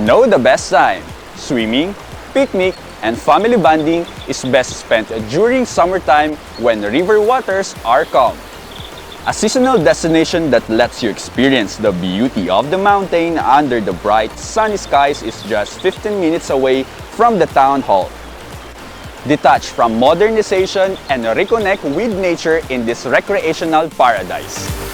know the best time. Swimming, picnic, and family bonding is best spent during summertime when river waters are calm. A seasonal destination that lets you experience the beauty of the mountain under the bright sunny skies is just 15 minutes away from the town hall. Detach from modernization and reconnect with nature in this recreational paradise.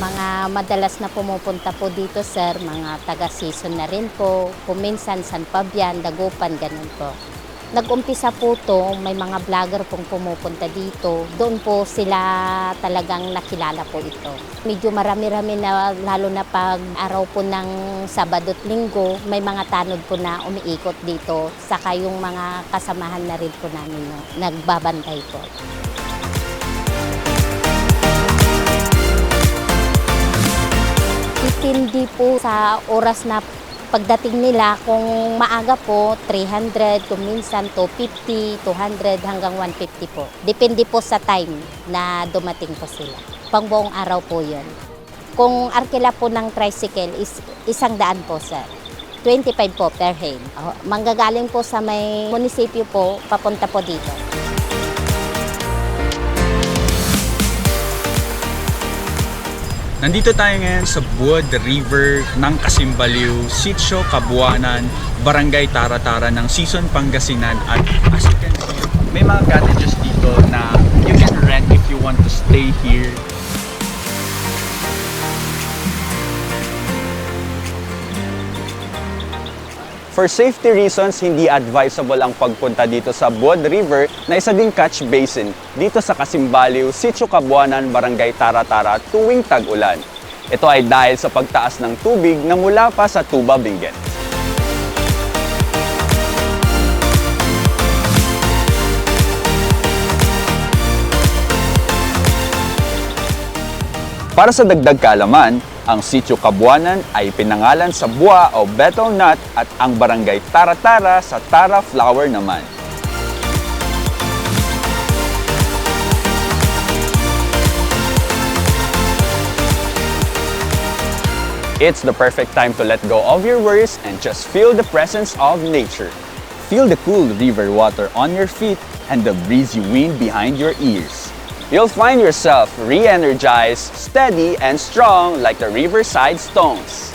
Mga madalas na pumupunta po dito, sir, mga taga-season na rin po. Kuminsan, San Fabian, Dagupan, ganun po. Nag-umpisa po to, may mga vlogger pong pumupunta dito. Doon po sila talagang nakilala po ito. Medyo marami-rami na, lalo na pag araw po ng Sabado at Linggo, may mga tanod po na umiikot dito. Saka yung mga kasamahan na rin po namin no, nagbabantay po. Depende po sa oras na pagdating nila. Kung maaga po, 300, kung minsan 250, 200 hanggang 150 po. Depende po sa time na dumating po sila. Pang buong araw po yun. Kung arkila po ng tricycle is isang daan po sir. 25 po per head. Manggagaling po sa may munisipyo po, papunta po dito. Nandito tayo ngayon sa Buod River ng Kasimbaliw, Sitio Kabuanan, Barangay Tara-Tara ng Season Pangasinan at as you can see, may mga cottages dito na you can rent if you want to stay here. For safety reasons, hindi advisable ang pagpunta dito sa Buod River na isa ding catch basin dito sa Kasimbaliw, Sitio Kabuanan, Barangay Tara-Tara tuwing tag-ulan. Ito ay dahil sa pagtaas ng tubig na mula pa sa Tuba Benguet. Para sa dagdag kaalaman, ang Sitio Kabuanan ay pinangalan sa buwa o betel nut at ang barangay Tara-Tara sa Tara Flower naman. It's the perfect time to let go of your worries and just feel the presence of nature. Feel the cool river water on your feet and the breezy wind behind your ears. You'll find yourself re-energized, steady, and strong like the riverside stones.